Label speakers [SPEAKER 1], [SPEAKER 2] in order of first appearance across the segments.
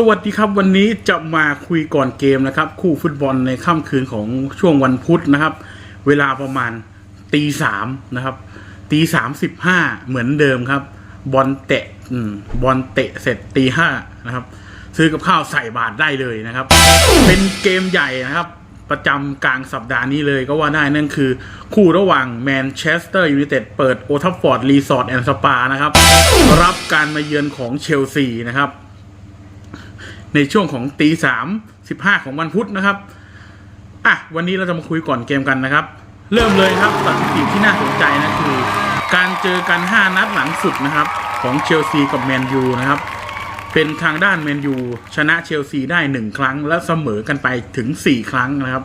[SPEAKER 1] สวัสดีครับวันนี้จะมาคุยก่อนเกมนะครับ คู่ฟุตบอลในค่ำคืนของช่วงวันพุธนะครับ เวลาประมาณตีสามนะครับตีสามสิบห้าเหมือนเดิมครับ บอลเตะบอลเตะเสร็จตีห้านะครับ ซื้อกับข้าวใส่บาทได้เลยนะครับ เป็นเกมใหญ่นะครับ ประจำกลางสัปดาห์นี้เลยก็ว่าได้นั่นคือ คู่ระหว่างแมนเชสเตอร์ยูไนเต็ดเปิดโอทัฟฟอร์ดรีสอร์ทแอนด์สปานะครับ รับการมาเยือนของเชลซีนะครับ ในช่วงของตีสามสิบห้าของวันพุธนะครับอะวันนี้เราจะมาคุยก่อนเกมกันนะครับ เริ่มเลยครับสถิติที่น่าสนใจนะคือ การเจอกัน 5 นัดหลังสุดนะครับของเชลซีกับแมนยูนะครับเป็นทางด้านแมนยูชนะเชลซีได้ 1 ครั้ง และเสมอกันไปถึง 4 ครั้งนะครับ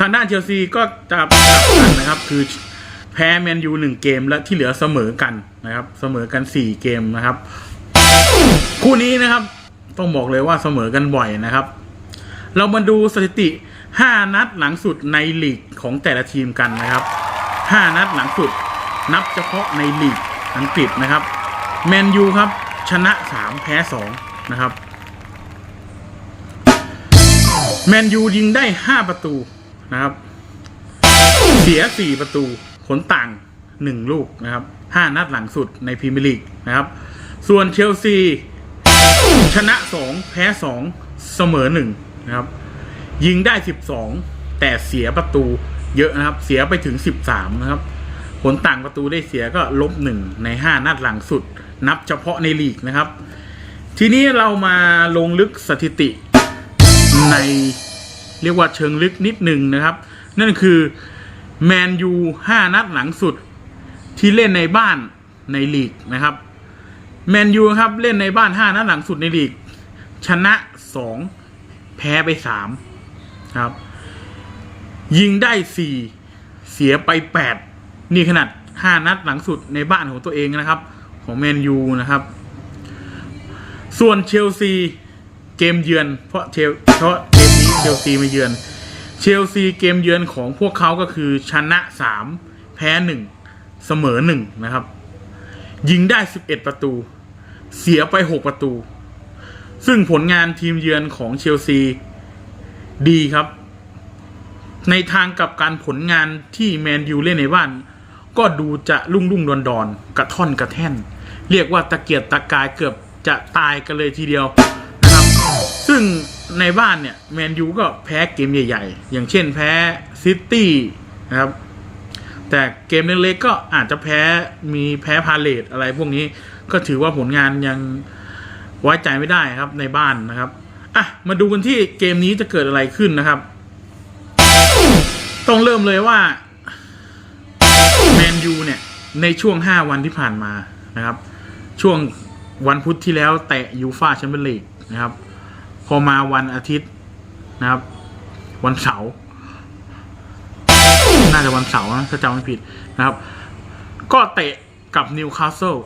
[SPEAKER 1] ทางด้านเชลซีก็จะกลับกันนะครับคือแพ้แมนยูหนึ่งเกมและที่เหลือเสมอกันนะครับ เสมอกัน 4 เกมนะครับ คู่นี้นะครับ ต้องบอกเลยว่าเสมอกันบ่อยนะครับ เรามาดูสถิติ 5 นัดหลังสุดในลีกของแต่ละทีมกันนะครับ 5 นัดหลังสุดนับเฉพาะในลีกอังกฤษนะครับแมนยูครับ ชนะ 3 แพ้ 2 นะครับแมนยูยิงได้ 5 ประตูนะครับ เสีย 4 ประตูผลต่าง 1 ลูกนะครับ 5 นัดหลังสุดในพรีเมียร์ลีกนะครับ ส่วนเชลซี ชนะ 2 แพ้ 2 เสมอ1นะครับ ยิงได้ 12 แต่เสียประตูเยอะนะครับ เสียไปถึง 13 นะครับ ผลต่างประตูได้เสียก็ลบ 1 ใน 5 นัดหลังสุด นับเฉพาะในลีกนะครับ ทีนี้เรามาลงลึกสถิติในเรียกว่าเชิงลึกนิดหนึ่งนะครับ นั่นคือแมนยู 5 นัดหลังสุดที่เล่นในบ้านในลีกนะครับ แมนยูครับเล่นในบ้าน5นัดหลังสุดในลีก ชนะ2แพ้ไป3ครับ ยิงได้4เสียไป8นี่ขนาด5นัดหลังสุดในบ้านของตัวเองนะครับ ของแมนยูนะครับ ส่วนเชลซีเกมเยือน เพราะเชลเพราะเกมนี้เชลซีมาเยือน เชลซีเกมเยือนของพวกเขาก็คือชนะ3แพ้1เสมอ1นะครับ ยิงได้11ประตู เสียไป6ประตู ซึ่งผลงานทีมเยือนของเชลซี ดีครับ ในทางกับการผลงานที่แมนยูเล่นในบ้าน ก็ดูจะลุ่งลุ่งดอนดอนกระท่อนกระแท่น เรียกว่าตะเกียกตะกายเกือบจะตายกันเลยทีเดียวนะครับ ซึ่งในบ้านเนี่ยแมนยูก็แพ้เกมใหญ่ ๆ อย่างเช่นแพ้ซิตี้นะครับแต่เกมเล็กๆก็อาจจะแพ้มีแพ้พาเลตอะไรพวกนี้ ก็ถือว่าผลงานยังไว้ใจไม่ได้ครับในบ้านนะครับอะมาดูกันที่เกมนี้จะเกิดอะไรขึ้นนะครับ ต้องเริ่มเลยว่าแมนยูเนี่ย ในช่วง 5 วันที่ผ่านมานะครับ ช่วงวันพุธที่แล้วแตะยูฟาแชมเปี้ยนลีกนะครับ พอมาวันอาทิตย์นะครับ วันเสาร์น่าจะวันเสาร์นะถ้าจำไม่ผิดนะครับ ก็เตะกับนิวคาสเซิล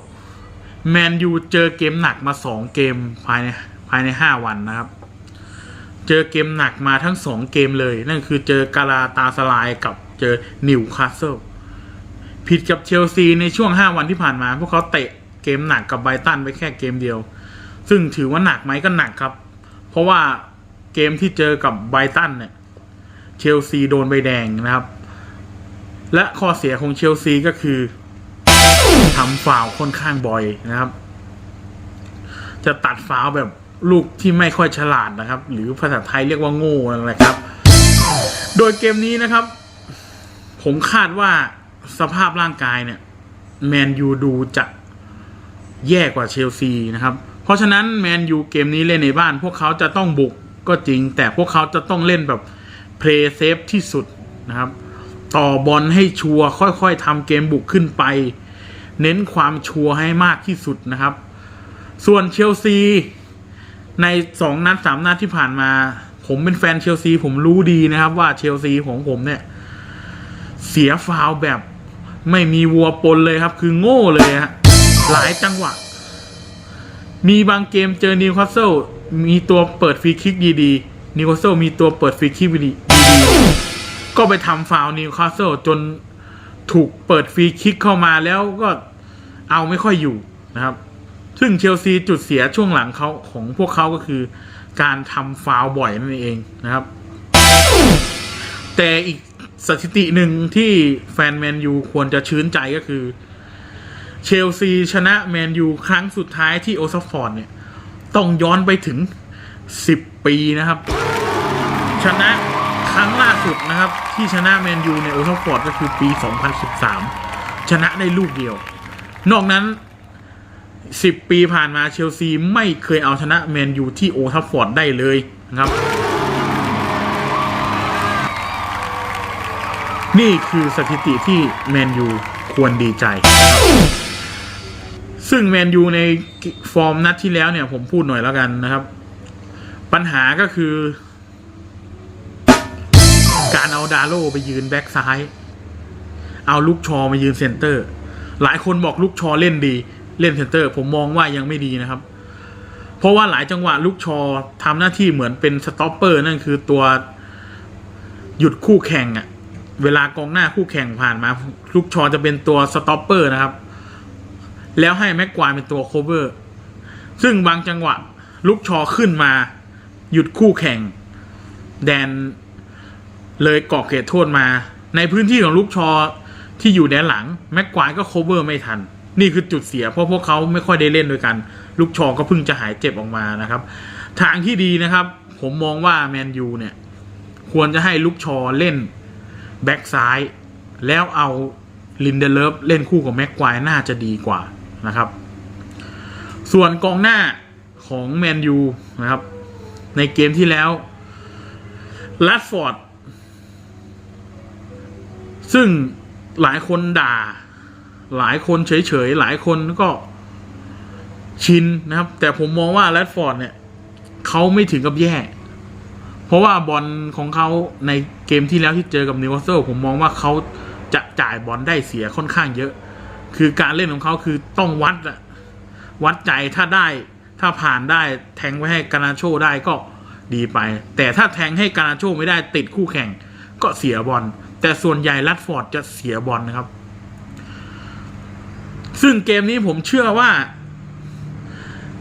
[SPEAKER 1] แมนยูเจอเกมหนักมาสองเกมภายในภายในห้าวันนะครับ เจอเกมหนักมาทั้งสองเกมเลย นั่นคือเจอกาลาตาสลายกับเจอนิวคาสเซิลผิดกับเชลซีในช่วงห้าวันที่ผ่านมา พวกเขาเตะเกมหนักกับไบตันไปแค่เกมเดียว ซึ่งถือว่าหนักไหมก็หนักครับ เพราะว่าเกมที่เจอกับไบตันเนี่ยเชลซีโดนใบแดงนะครับ และข้อเสียของเชลซีก็คือ ทำฟาวค่อนข้างบ่อยนะครับ จะตัดฟาวแบบลูกที่ไม่ค่อยฉลาดนะครับ หรือภาษาไทยเรียกว่าโง่นั่นแหละครับ โดยเกมนี้นะครับ ผมคาดว่าสภาพร่างกายเนี่ยแมนยูดูจะแย่กว่าเชลซีนะครับ เพราะฉะนั้นแมนยูเกมนี้เล่นในบ้าน พวกเขาจะต้องบุกก็จริง แต่พวกเขาจะต้องเล่นแบบเพลย์เซฟที่สุดนะครับ ต่อบอลให้ชัวร์ค่อยๆทำเกมบุกขึ้นไป เน้นความชัวร์ให้มากที่สุดนะครับ ส่วนเชลซีในสองนัดสามนัดที่ผ่านมา ผมเป็นแฟนเชลซีผมรู้ดีนะครับ ว่าเชลซีของผมเนี่ย เสียฟาวแบบไม่มีวัวปนเลยครับ คือโง่เลยฮะหลายจังหวะ มีบางเกมเจอนิวคาสเซิลมีตัวเปิดฟรีคิกดีๆนิวคาสเซิลมีตัวเปิดฟรีคิกดีๆก็ไปทำฟาวนิวคาสเซิลจนถูกเปิดฟรีคิกเข้ามาแล้วก็ เอาไม่ค่อยอยู่นะครับ ซึ่งเชลซีจุดเสียช่วงหลังเขาของพวกเขาก็คือ การทำฟาวล์บ่อยนั่นเองนะครับ แต่อีกสถิติหนึ่งที่แฟนแมนยูควรจะชื่นใจก็คือ เชลซีชนะแมนยูครั้งสุดท้ายที่โอลด์แทัฟฟอร์ดเนี่ย ต้องย้อนไปถึง 10 ปีนะครับ ชนะครั้งล่าสุดนะครับ ที่ชนะแมนยูในโอลด์แทัฟฟอร์ดก็คือปี 2013 ชนะได้ลูกเดียว นอกนั้น10ปีผ่านมาเชลซีไม่เคยเอาชนะแมนยูที่โอทัฟฟอร์ดได้เลยนะครับ นี่คือสถิติที่แมนยูควรดีใจนะครับซึ่งแมนยูในฟอร์มนัดที่แล้วเนี่ย ผมพูดหน่อยแล้วกันนะครับ ปัญหาก็คือ การเอาดาโลไปยืนแบ็กซ้าย เอาลูกชอมายืนเซนเตอร์ หลายคนบอกลูกชอเล่นดี เล่นเซนเตอร์ ผมมองว่ายังไม่ดีนะครับ เพราะว่าหลายจังหวะลูกชอทำหน้าที่เหมือนเป็นสต็อปเปอร์นั่นคือตัวหยุดคู่แข่งอะเวลากองหน้าคู่แข่งผ่านมา ลูกชอจะเป็นตัวสต็อปเปอร์นะครับ แล้วให้แม็กควายเป็นตัวโคเวอร์ ซึ่งบางจังหวะลูกชอขึ้นมา หยุดคู่แข่ง แดนเลยกรอบเขตโทษมา ในพื้นที่ของลูกชอ ที่อยู่แดนหลังแม็กควายก็โคเวอร์ไม่ทัน นี่คือจุดเสียเพราะพวกเขาไม่ค่อยได้เล่นด้วยกัน ลูกชอก็เพิ่งจะหายเจ็บออกมานะครับ ทางที่ดีนะครับ ผมมองว่าแมนยูเนี่ย ควรจะให้ลูกชอเล่นแบ็กซ้าย แล้วเอาลินเดเลฟเล่นคู่กับแม็กควายน่าจะดีกว่านะครับ ส่วนกองหน้าของแมนยูนะครับ ในเกมที่แล้วลัดฟอร์ดซึ่ง หลายคนด่า หลายคนเฉยๆ หลายคนก็ชินนะครับ แต่ผมมองว่าแรดฟอร์ดเนี่ยเขาไม่ถึงกับแย่ เพราะว่าบอลของเขาในเกมที่แล้วที่เจอกับนิวคาสเซิลผมมองว่าเขาจะจ่ายบอลได้เสียค่อนข้างเยอะ คือการเล่นของเขาคือต้องวัดอะวัดใจถ้าได้ถ้าผ่านได้แทงไว้ให้กานาโชได้ก็ดีไป แต่ถ้าแทงให้กานาโชไม่ได้ติดคู่แข่ง ก็เสียบอลแต่ส่วนใหญ่ลัดฟอร์ดจะเสียบอลนะครับ ซึ่งเกมนี้ผมเชื่อว่า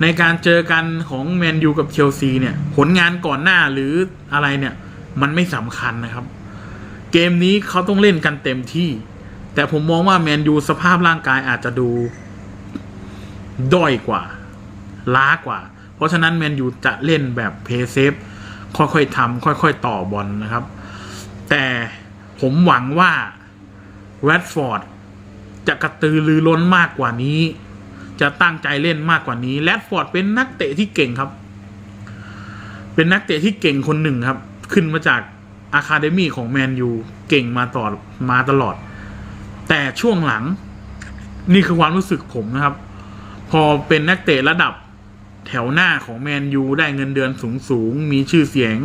[SPEAKER 1] ในการเจอกันของแมนยูกับเชลซีเนี่ย ผลงานก่อนหน้าหรืออะไรเนี่ย มันไม่สำคัญนะครับ เกมนี้เขาต้องเล่นกันเต็มที่ แต่ผมมองว่าแมนยูสภาพร่างกายอาจจะดูด้อยกว่า ล้ากว่า เพราะฉะนั้นแมนยูจะเล่นแบบเพย์เซฟค่อยๆทำค่อย ๆ ต่อบอลนะครับ แต่ผมหวังว่าแรดฟอร์ดจะกระตือรือร้นมากกว่านี้ จะตั้งใจเล่นมากกว่านี้แรดฟอร์ดเป็นนักเตะที่เก่งครับ เป็นนักเตะที่เก่งคนหนึ่งครับ ขึ้นมาจากอะคาเดมี่ของแมนยูเก่งมาต่อดมาตลอด แต่ช่วงหลังนี่คือความรู้สึกผมนะครับ พอเป็นนักเตะระดับแถวหน้าของแมนยูได้เงินเดือนสูงสูงๆมีชื่อเสียง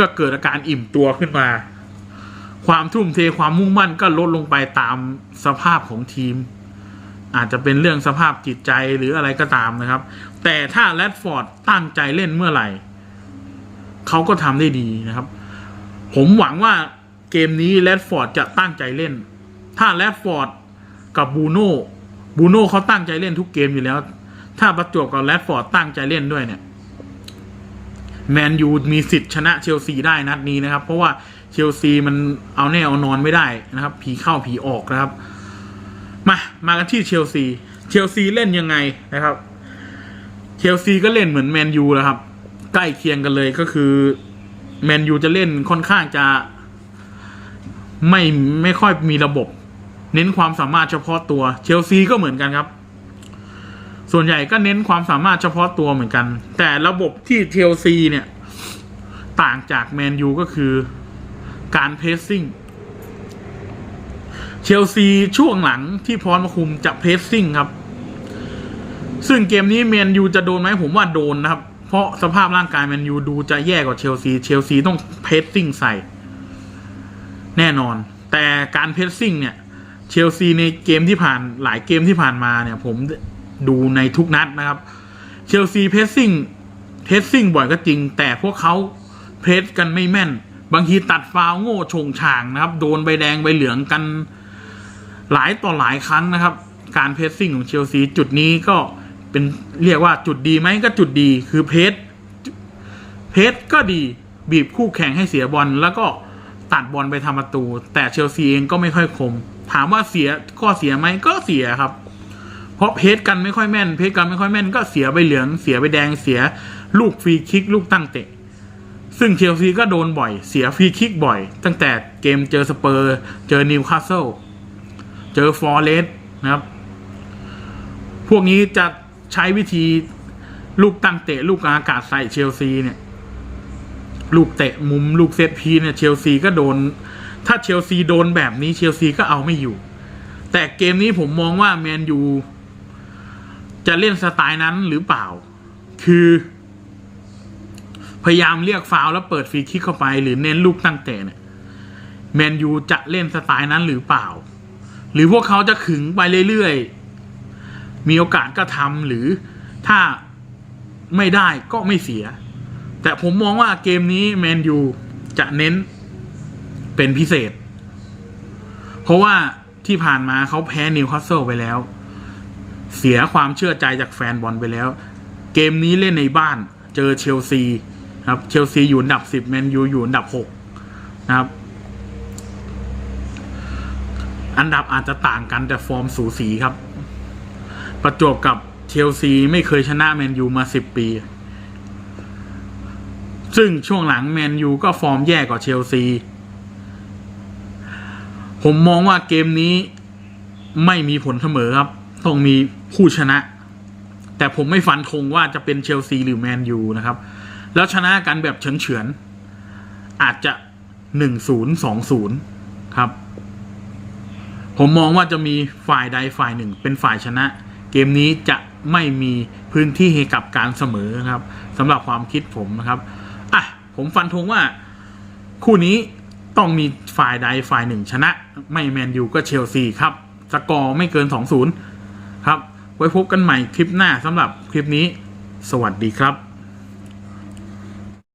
[SPEAKER 1] ก็เกิดอาการอิ่มตัวขึ้นมา ความทุ่มเทความมุ่งมั่นก็ลดลงไปตามสภาพของทีม อาจจะเป็นเรื่องสภาพจิตใจหรืออะไรก็ตามนะครับ แต่ถ้าแรดฟอร์ดตั้งใจเล่นเมื่อไหร่ เขาก็ทำได้ดีนะครับ ผมหวังว่าเกมนี้แรดฟอร์ดจะตั้งใจเล่น ถ้าแรดฟอร์ดกับบูโน่บูโน่เขาตั้งใจเล่นทุกเกมอยู่แล้ว ถ้าประจวบกับแรดฟอร์ดตั้งใจเล่นด้วยเนี่ย แมนยูมีสิทธิ์ชนะเชลซีได้นัดนี้นะครับ เพราะว่าเชลซีมันเอาแน่เอานอนไม่ได้นะครับ ผีเข้าผีออกนะครับ มามากันที่เชลซีเชลซีเล่นยังไงนะครับเชลซีก็เล่นเหมือนแมนยูแล้วครับ ใกล้เคียงกันเลยก็คือแมนยูจะเล่นค่อนข้างจะ ไม่ไม่ค่อยมีระบบ เน้นความสามารถเฉพาะตัว เชลซีก็เหมือนกันครับ ส่วนใหญ่ก็เน้นความสามารถเฉพาะตัวเหมือนกัน แต่ระบบที่เชลซีเนี่ย ต่างจากแมนยูก็คือการเพสซิ่งเชลซีช่วงหลังที่พรมาคุมจะเพสซิ่งครับ ซึ่งเกมนี้แมนยูจะโดนไหมผมว่าโดนนะครับ เพราะสภาพร่างกายแมนยูดูจะแย่กว่าเชลซี เชลซีต้องเพสซิ่งใส่ แน่นอน แต่การเพสซิ่งเนี่ย เชลซีในเกมที่ผ่านหลายเกมที่ผ่านมาเนี่ย ผม ดูในทุกนัดนะครับ เชลซีเพสซิ่งเพสซิ่งบ่อยก็จริง แต่พวกเขาเพสกันไม่แม่น บางทีตัดฟาวโง่ชงช่างนะครับ โดนใบแดงใบเหลืองกันหลายต่อหลายครั้งนะครับ การเพสซิ่งของเชลซีจุดนี้ก็เป็นเรียกว่าจุดดีไหมก็จุดดีคือเพจเพจก็ดีบีบคู่แข่งให้เสียบอลแล้วก็ตัดบอลไปทำประตู แต่เชลซีเองก็ไม่ค่อยคม ถามว่าเสียก็เสียไหมก็เสียครับ เพราะเพจกันไม่ค่อยแม่น เพจกันไม่ค่อยแม่นก็เสียใบเหลืองเสียใบแดงเสีย ลูกฟรีคิก ลูกตั้งเตะ ซึ่งเชลซีก็โดนบ่อย เสียฟรีคิกบ่อย ตั้งแต่เกมเจอสเปอร์ เจอนิวคาสเซิลเจอฟอร์เรสต์นะครับ พวกนี้จะใช้วิธีลูกตั้งเตะ ลูกอากาศใส่เชลซีเนี่ย ลูกเตะมุมลูกเซตพีเนี่ยเชลซีก็โดน ถ้าเชลซีโดนแบบนี้เชลซีก็เอาไม่อยู่ แต่เกมนี้ผมมองว่าแมนยู จะเล่นสไตล์นั้นหรือเปล่า คือ พยายามเรียกฟาวล์แล้วเปิดฟรีคิกเข้าไป หรือเน้นลูกตั้งเตะเนี่ยแมนยูจะเล่นสไตล์นั้นหรือเปล่า หรือพวกเขาจะขึงไปเรื่อยๆ มีโอกาสก็ทำหรือถ้าไม่ได้ก็ไม่เสีย แต่ผมมองว่าเกมนี้แมนยูจะเน้นเป็นพิเศษ เพราะว่าที่ผ่านมาเขาแพ้นิวคาสเซิลไปแล้ว เสียความเชื่อใจจากแฟนบอลไปแล้ว เกมนี้เล่นในบ้าน เจอเชลซีครับเชลซีอยู่อันดับสิบแมนยูอยู่อันดับหกนะครับ อันดับอาจจะต่างกันแต่ฟอร์มสูสีครับ ประจวบกับเชลซีไม่เคยชนะแมนยูมาสิบปี ซึ่งช่วงหลังแมนยูก็ฟอร์มแย่กว่าเชลซี ผมมองว่าเกมนี้ไม่มีผลเสมอครับ ต้องมีผู้ชนะ แต่ผมไม่ฟันธงว่าจะเป็นเชลซีหรือแมนยูนะครับ แล้วชนะกันแบบเฉือนๆอาจจะหนึ่งศูนย์สองศูนย์ครับ ผมมองว่าจะมีฝ่ายใดฝ่ายหนึ่ง เป็นฝ่ายชนะ เกมนี้จะไม่มีพื้นที่ให้กับการเสมอนะครับสำหรับความคิดผมนะครับอะผมฟันธงว่าคู่นี้ต้องมีฝ่ายใดฝ่ายหนึ่งชนะ ไม่แมนยูก็เชลซีครับ สกอร์ไม่เกิน 2-0 ไว้พบกันใหม่คลิปหน้าสำหรับคลิปนี้ สวัสดีครับ